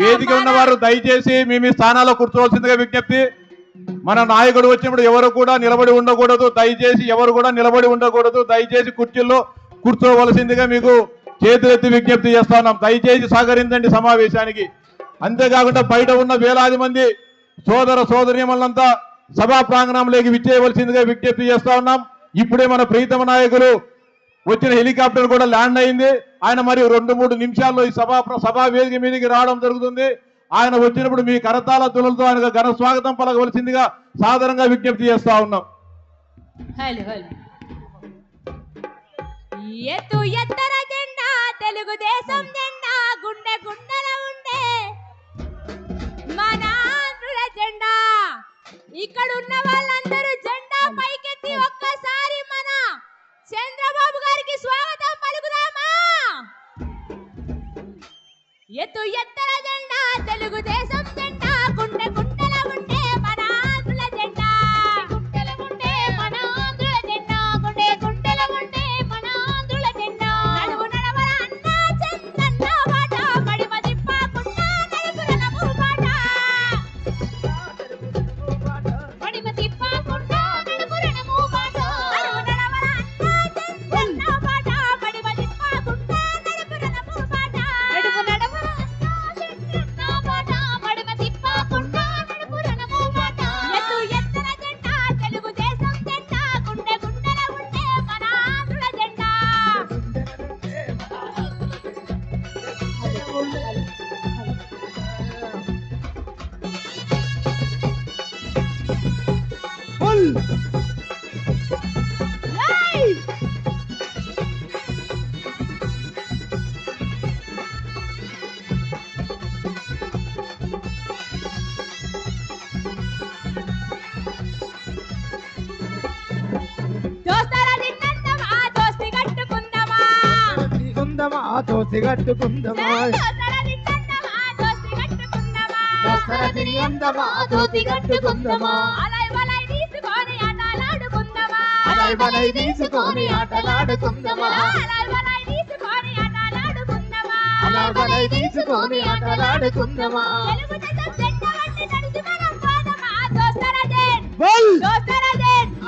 వేదిక ఉన్నవారు దయచేసి మీ మీ స్థానాల్లో కూర్చోవలసిందిగా విజ్ఞప్తి. మన నాయకుడు వచ్చినప్పుడు ఎవరు కూడా నిలబడి ఉండకూడదు. దయచేసి ఎవరు కూడా నిలబడి ఉండకూడదు. దయచేసి కుర్చీల్లో కూర్చోవలసిందిగా మీకు చేతులెత్తి విజ్ఞప్తి చేస్తున్నాం దయచేసి సహకరించండి సమావేశానికి. అంతేకాకుండా బయట ఉన్న వేలాది మంది సోదర సోదరీమణులంతా సభా ప్రాంగణంలోకి విచ్చేయవలసిందిగా విజ్ఞప్తి చేస్తా ఉన్నాం. ఇప్పుడే మన ప్రీతమ నాయకులు వచ్చిన హెలికాప్టర్ కూడా ల్యాండ్ అయింది. ఆయన మరి రెండు మూడు నిమిషాల్లో ఈ సభా సభా వేదిక మీదకి రావడం జరుగుతుంది. ఆయన వచ్చినప్పుడు మీ కరతాల తులతో ఆయన ఘన స్వాగతం పలకవలసిందిగా సాధారణంగా విజ్ఞప్తి చేస్తా ఉన్నాం. ఎత్తు ఎత్తర జెండా తెలుగుదేశం జెండా గుండె గుండెల ఉండే మన జెండా. ఇక్కడ ఉన్న వాళ్ళందరూ జెండా పైకెత్తి ఒక్కసారి చంద్రబాబు గారికి స్వాగతం పలుకుదామా? ఎత్తు ఎత్తర జెండా తెలుగుదేశం దోసి కట్టుకుందమా? దోసి కట్టుకుందమా? రాయబనై తీసుకొని ఆటలాడుకుందమా? అలాగనై తీసుకొని ఆటలాడుకుందమా?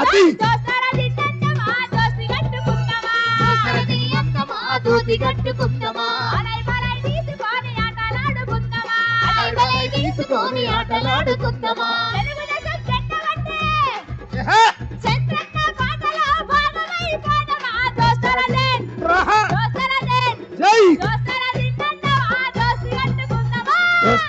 అది! తీసుకొని ఆటలాడుకుందమా? తీసుకొని ఆటలాడుకుందమా?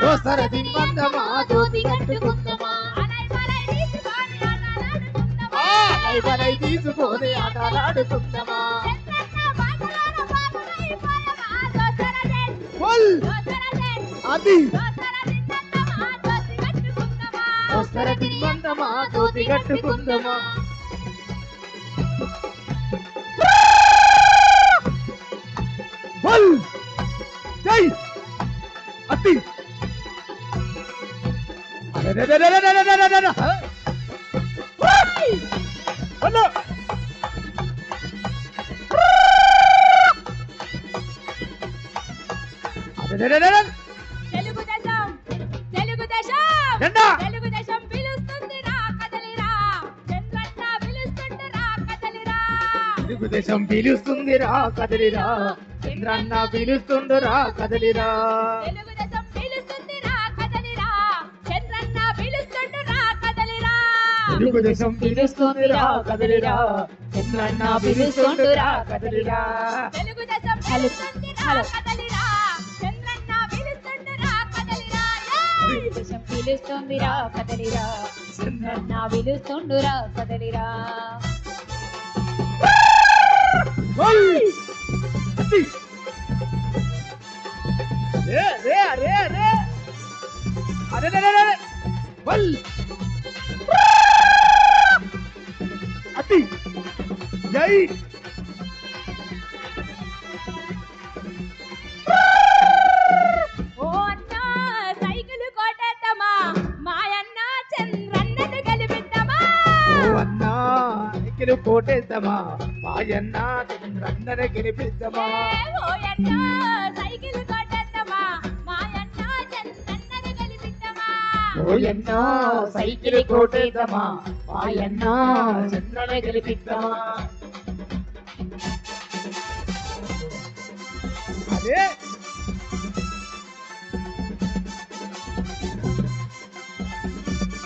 దోస్తర దిమ్మందమా దోతి కట్టుకుందమా? బలై తీసుకొని ఆటలాడుకుందమా? అది! దోస్తర దిమ్మందమా దోతి కట్టుకుందమా? అల్ జై! అత్తి! తెలుగుదేశం పిలుస్తుంది రా కదలిరా! ఇంద్రన్న పిలుస్తుందిరా కదలిరా. తెలుగుదేశం పిలుస్తుందిరా కదలిరా. చంద్రన్న పిలుస్తుండురా కదలిరా. తెలుగుదేశం పిలుస్తుందిరా కదలిరా. పిలుస్తుందిరా కదలిరా. రే, రే, రే, రే! అరే, రే, రే! వల్! అతి! జై కోటేద్దామా మాయన్న చంద్రన్నర గెలిపిద్దామా ఓ అన్న సైకిల్ కొట్టేద్దామా మాయన్న చంద్రన్నను గెలిపిద్దామా ఓయన్న సైకిల్ కోటేద్దామా మాయన్న చంద్రన గెలిపిద్దామా అదే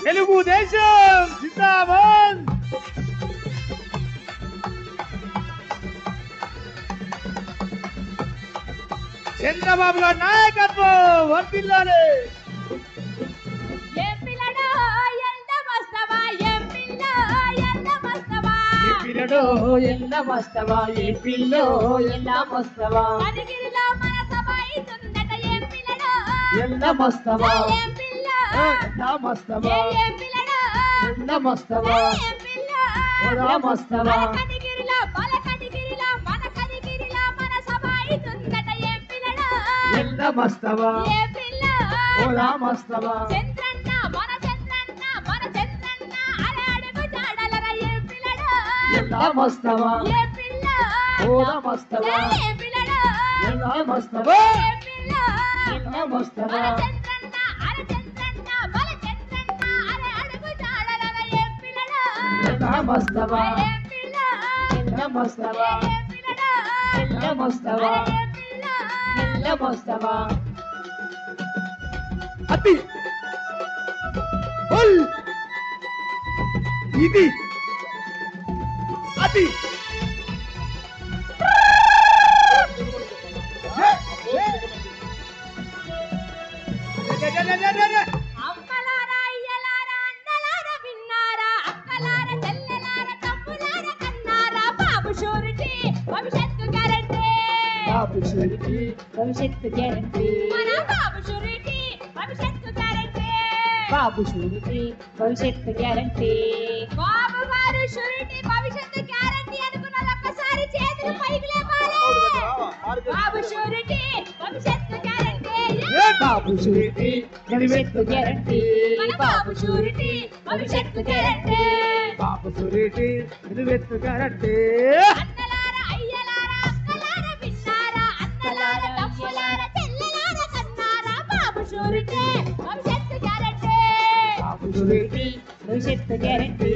తెలుగుదేశం జిందాబాద్ చంద్రబాబు గారి నాయకత్వం వర్తిల్లాలి పిల్లడో ఎంత మస్తవా ఏం పిల్ల ఎంత మస్తవా. ఈ పిల్లడో ఎల్ల మస్తవా ఈ పిల్లో ఎల్ల మస్తవా ఏ పిల్ల? ఓలా మస్తవా చంద్రన్న మన చంద్రన్న మన చంద్రన్న అరే అడుగు జాడలరా ఏ పిల్లడో? ఎల్ల మస్తవా ఏ పిల్ల? మస్తవా ఏ పిల్లడో? ఎల్ల మస్తవా ఏ పిల్ల? ఎల్ల మస్తవా మన చంద్రన్న అరే చంద్రన్న మన చంద్రన్న అరే అడుగు జాడలరా ఏ పిల్లడో? ఎల్ల మస్తవా ఏ పిల్ల? ఎల్ల మస్తవా ఏ పిల్లడో? ఎల్ల మస్తవా అరే ఏ పిల్ల ఎల్ల మస్తవా అతి హోల్ ఇది అతి భవిష్యత్తు గ్యారంటీ మన బాబు షూరిటీ భవిష్యత్తు గ్యారంటీ బాబు షూరిటీ భవిష్యత్తు గ్యారంటీ బాబు గారు షూరిటీ భవిష్యత్తు గ్యారంటీ అనుకున్న ఒక్కసారి చేతులు పైకి లేపాలి. బాబు షూరిటీ భవిష్యత్తు గ్యారంటీ బాబు షూరిటీ భవిష్యత్తు గ్యారంటీ బాబు షూరిటీ భవిష్యత్తు గ్యారంటీ బాబు షూరిటీ నిలువెత్తు గ్యారంటీ భవిష్యత్తు గ్యారంటీ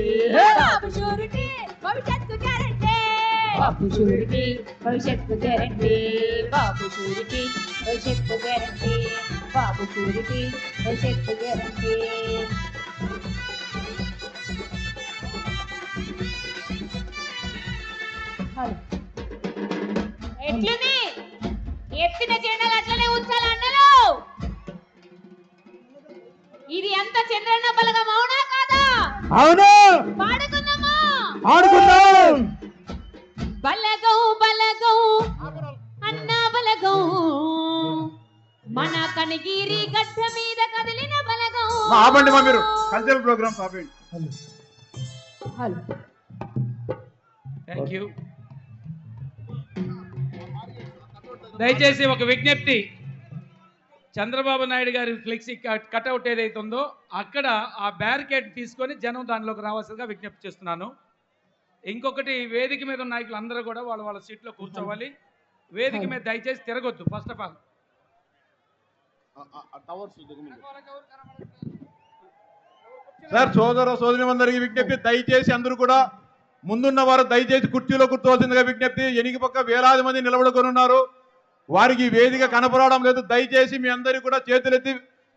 బాబు షూరిటీ భవిష్యత్తు గ్యారంటీ బాబు షూరిటీ భవిష్యత్తు గ్యారంటీ బాబు షూరిటీ భవిష్యత్తు గ్యారంటీ బాబు షూరిటీ భవిష్యత్తు గ్యారంటీ ఎట్లుంది ఎత్తిన అవును. ఆడుకుందాం. బలగం బలగం అన్నా బలగం మన కనిగిరి గడ్డ మీద కదిలిన బలగం ఆపండి మా మీరు. కల్చరల్ ప్రోగ్రామ్స్ ఆపండి హలో. థ్యాంక్ యూ దయచేసి ఒక విజ్ఞప్తి. చంద్రబాబు నాయుడు గారి ఫ్లెక్సీ కట్అవుట్ ఏదైతే ఉందో అక్కడ ఆ బ్యారికేడ్ తీసుకొని జనం దానిలోకి రావాల్సిందిగా విజ్ఞప్తి చేస్తున్నాను. ఇంకొకటి వేదిక మీద ఉన్న నాయకులు అందరూ కూడా వాళ్ళ వాళ్ళ సీట్లో కూర్చోవాలి. వేదిక మీద దయచేసి తిరగొద్దు ఫస్ట్ ఆఫ్ ఆల్ సార్ సోదర సోదరి విజ్ఞప్తి. దయచేసి అందరూ కూడా ముందున్న వారు దయచేసి కుర్చీలో కూర్చోవాల్సిందిగా విజ్ఞప్తి. ఎనిగి పక్క వేలాది మంది నిలబడుకొని ఉన్నారు. వారికి వేదిక కనపడడం లేదు. దయచేసి మీ అందరికీ కూడా చేతులెత్తి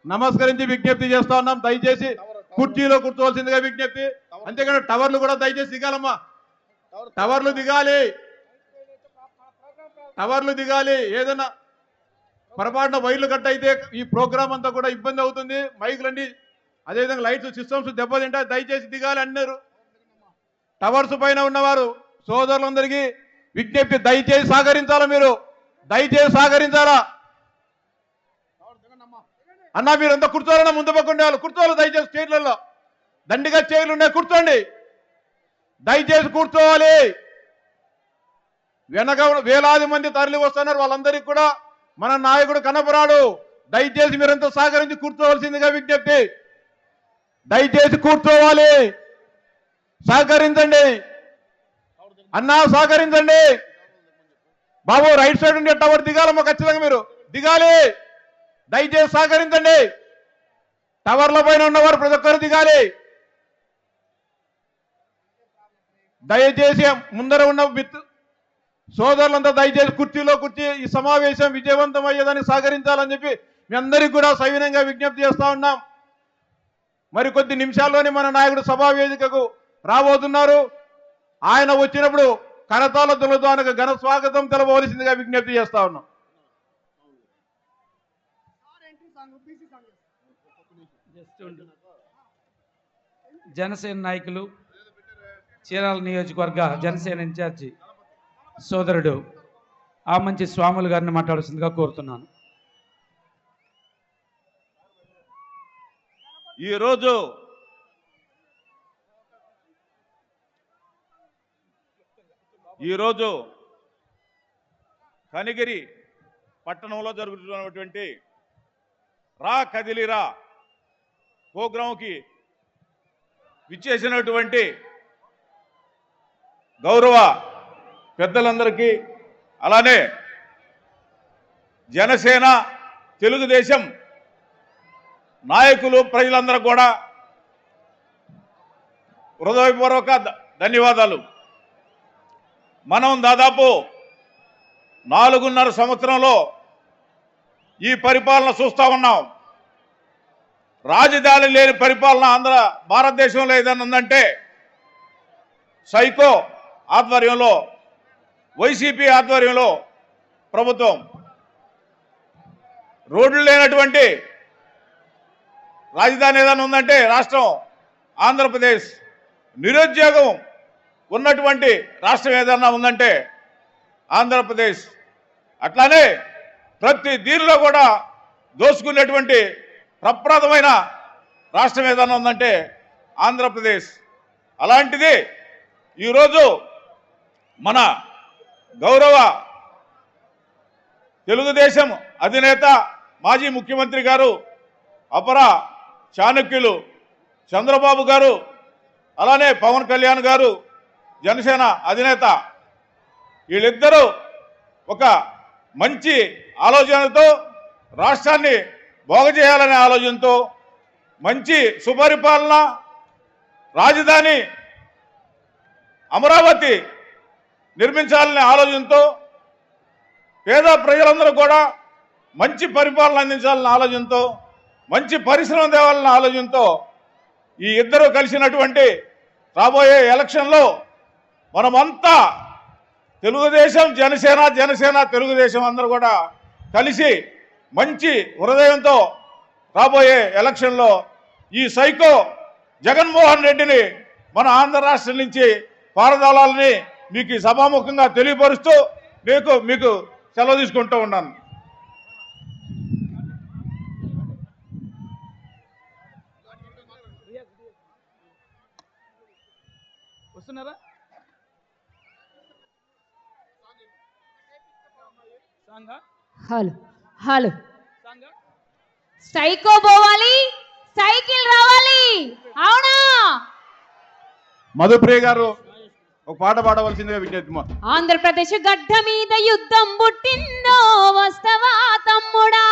నమస్కరించి విజ్ఞప్తి చేస్తా ఉన్నాం. దయచేసి కుర్చీలో కూర్చోవలసిందిగా విజ్ఞప్తి. అంతేకాని టవర్లు కూడా దయచేసి దిగాలమ్మా. టవర్లు దిగాలి. టవర్లు దిగాలి. ఏదైనా పొరపాటున వైర్లు కట్ అయితే ఈ ప్రోగ్రామ్ అంతా కూడా ఇబ్బంది అవుతుంది. మైకులన్నీ అదేవిధంగా లైట్స్ సిస్టమ్స్ దెబ్బతింటాయి దయచేసి దిగాలి అన్నారు. టవర్స్ పైన ఉన్నవారు సోదరులందరికీ విజ్ఞప్తి దయచేసి సహకరించాలి మీరు? దయచేసి సహకరించారా అన్నా మీరు అంతా కూర్చోవాలన్నా ముందు పక్క కూర్చోవాలి దయచేసి చైర్లలో. దండిగా చైర్లు ఉన్నాయి కూర్చోండి. దయచేసి కూర్చోవాలి. వెనక వేలాది మంది తరలి వస్తున్నారు వాళ్ళందరికీ కూడా మన నాయకుడు కనపరాడు. దయచేసి మీరంతా సహకరించి కూర్చోవలసిందిగా విజ్ఞప్తి. దయచేసి కూర్చోవాలి. సహకరించండి. అన్నా సహకరించండి. బాబు రైట్ సైడ్ ఉండే టవర్ దిగాలమ్మా ఖచ్చితంగా మీరు. దిగాలి. దయచేసి సహకరించండి. టవర్ల పైన ఉన్నవారు ప్రతి ఒక్కరు దిగాలి. దయచేసి ముందర ఉన్న సోదరులంతా దయచేసి కుర్చీలో కుర్చీ ఈ సమావేశం విజయవంతం అయ్యేదానికి సహకరించాలని చెప్పి మీ అందరికీ కూడా సవినంగా విజ్ఞప్తి చేస్తా ఉన్నాం. మరి కొద్ది నిమిషాల్లోనే మన నాయకుడు సభా వేదికకు రాబోతున్నారు. ఆయన వచ్చినప్పుడు కరతాళతులతో ఆయనకు ఘన స్వాగతం తెలవవలసిందిగా విజ్ఞప్తి చేస్తా ఉన్నాం. జనసేన నాయకులు చీరాల నియోజకవర్గ జనసేన ఇన్ఛార్జి సోదరుడు ఆ మంచి స్వాములు గారిని మాట్లాడాల్సిందిగా కోరుతున్నాను ఈరోజు ఈరోజు కనిగిరి పట్టణంలో జరుగుతున్నటువంటి రా కదిలిరా ప్రోగ్రాంకి విచ్చేసినటువంటి గౌరవ పెద్దలందరికీ అలానే జనసేన తెలుగుదేశం నాయకులు ప్రజలందరూ కూడా హృదయపూర్వక ధన్యవాదాలు. మనం దాదాపు నాలుగున్నర సంవత్సరంలో ఈ పరిపాలన చూస్తా ఉన్నాం. రాజధాని లేని పరిపాలన ఆంధ్ర భారతదేశంలో ఏదైనా ఉందంటే సైకో ఆధ్వర్యంలో వైసీపీ ఆధ్వర్యంలో ప్రభుత్వం. రోడ్లు లేనటువంటి రాజధాని ఏదైనా ఉందంటే రాష్ట్రం ఆంధ్రప్రదేశ్. నిరుద్యోగం ఉన్నటువంటి రాష్ట్రం ఏదన్నా ఉందంటే ఆంధ్రప్రదేశ్. అట్లానే ప్రతి దీనిలో కూడా దోసుకునేటువంటి ప్రప్రదమైన రాష్ట్రం ఏదన్నా ఉందంటే ఆంధ్రప్రదేశ్. అలాంటిది ఈరోజు మన గౌరవ తెలుగుదేశం అధినేత మాజీ ముఖ్యమంత్రి గారు అపర చాణక్యులు చంద్రబాబు గారు అలానే పవన్ కళ్యాణ్ గారు జనసేన అధినేత. వీళ్ళిద్దరూ ఒక మంచి ఆలోచనతో రాష్ట్రాన్ని బాగు చేయాలనే ఆలోచనతో మంచి సుపరిపాలన రాజధాని అమరావతి నిర్మించాలనే ఆలోచనతో పేద ప్రజలందరూ కూడా మంచి పరిపాలన అందించాలన్న ఆలోచనతో మంచి పరిశ్రమ తేవాలన్న ఆలోచనతో ఈ ఇద్దరు కలిసినటువంటి రాబోయే ఎలక్షన్లో మనమంతా తెలుగుదేశం జనసేన జనసేన తెలుగుదేశం అందరూ కూడా కలిసి మంచి హృదయంతో రాబోయే ఎలక్షన్లో ఈ సైకో జగన్మోహన్ రెడ్డిని మన ఆంధ్ర రాష్ట్రం నుంచి పారదోలాలని మీకు ఈ సభాముఖంగా తెలియపరుస్తూ మీకు మీకు సెలవు తీసుకుంటూ ఉన్నాను. వస్తున్నారా? Hello hello. సాంగా స్ట్రైకో పోవాలి సైకిల్ రావాలి. అవునా? మధుప్రియ గారు ఒక పాట పాడవలసిందిగా విజ్ఞప్తి ఆంధ్రప్రదేశ్ గడ్డ మీద యుద్ధం పుట్టిందో వస్తవా తమ్ముడా?